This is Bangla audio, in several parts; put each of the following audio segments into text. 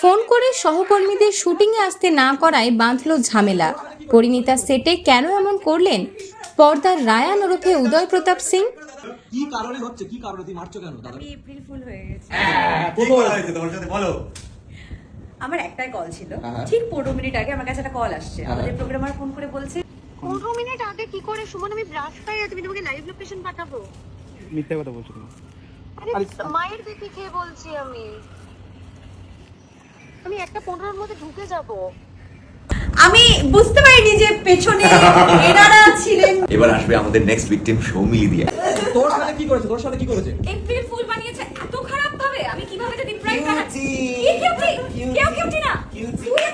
ফোন করে সহকর্মীদের শুটিংয়ে আসতে না করায় বাঁধল ঝামেলা। পরিণীতা সেটে কেন এমন করলেন? পর্দার রায়ান ওরফে উদয় প্রতাপ সিং? কি কারণে হচ্ছে? কি কারণে? তুই মারছো কেন? দাদা। এপ্রিল ফুল হয়ে গেছি। কি হয়েছে তোমার সাথে বলো। আমার একটাই কল ছিল। হ্যাঁ। ঠিক পনেরো মিনিট আগে আমার কাছে একটা কল আসছে। হ্যাঁ। আমাদের প্রোগ্রামার ফোন করে বলছে পনেরো মিনিট আগে কি করে সুমন আমি ব্রাশ খাই আর তুমি তোমাকে লাইভ লোকেশন পাঠাবো? মিথ্যা কথা বলছো তুমি। আরে মায়ের বিপি খেয়ে বলছি আমি। আমি একটা পনেরোর মধ্যে ঢুকে যাব। আমি বুঝতে পারিনি যে পেছনে এনারা ছিলেন। এবার আসবে আমাদের নেক্সট ভিকটিম সৌমিলি দিয়া। তোর সাথে কি করেছে? তোর সাথে কি করেছে? এপ্রিল ফুল বানিয়েছে এত খারাপ ভাবে। আমি কীভাবে যে! কেউ কিউটি না?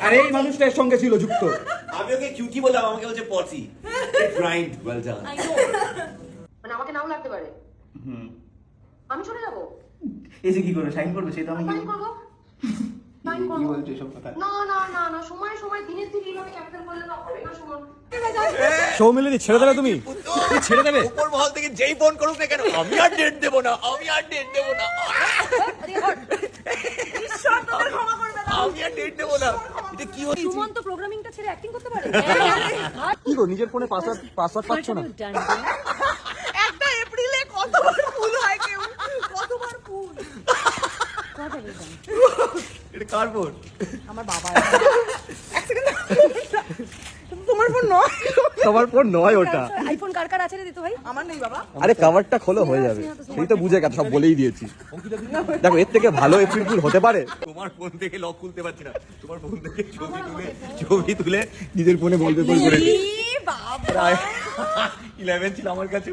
আরে এই মানুষটা এর সঙ্গে ছিল যুক্ত। আমি ওকে কিউটি বললাম আমাকে বলছে পচি গ্রাইন্ড ওয়েল ডান মানে আমাকে নাও লাগতে পারে। আমি চলে যাব। এসে কি করবে? সাইন করবে? সেটা আমি সাইন করব? সাইন কি বলছো এসব কথা? না না না না সময় সময় দিনের দিন এইভাবে ক্যাপ্টেন করলে না হবে না সুমন। সৌমিলিদি ছেড়ে দেবে তুমি? তুমি ছেড়ে দেবে? উপর মহল থেকে যেই ফোন করুক না কেন আমি আর ডেট দেবো না আমি আর ডেট দেবো না। আমি আর ডেট দেবো না। এটা কি হচ্ছে সুমন তো প্রোগ্রামিংটা ছেড়ে অ্যাক্টিং করতে পারে? কি গো নিজের ফোনে পাসওয়ার্ড পাসওয়ার্ড পাচ্ছ না একটা এপ্রিলে কতবার ফুল হয় কেউ কতবার ফুল এটা কার ফোন আমার বাবা তোমার ফোন নয়। তোমার ফোন নয় ওটা। আইফোন কার কার আছে রে দিত ভাই? আমার নেই বাবা। আরে কভারটা খোলো হয়ে যাবে। সেই তো বুঝে গেছে সব বলেই দিয়েছি। দেখো এর থেকে ভালো এপ্রিল ফুল হতে পারে। তোমার ফোন থেকে লক খুলতে পারছি না। তোমার ফোন থেকে ছবি তুলে ছবি তুলে নিজের ফোনে বলবে বল করে বাবা। প্রায় ইলেভেন ছিল আমার কাছে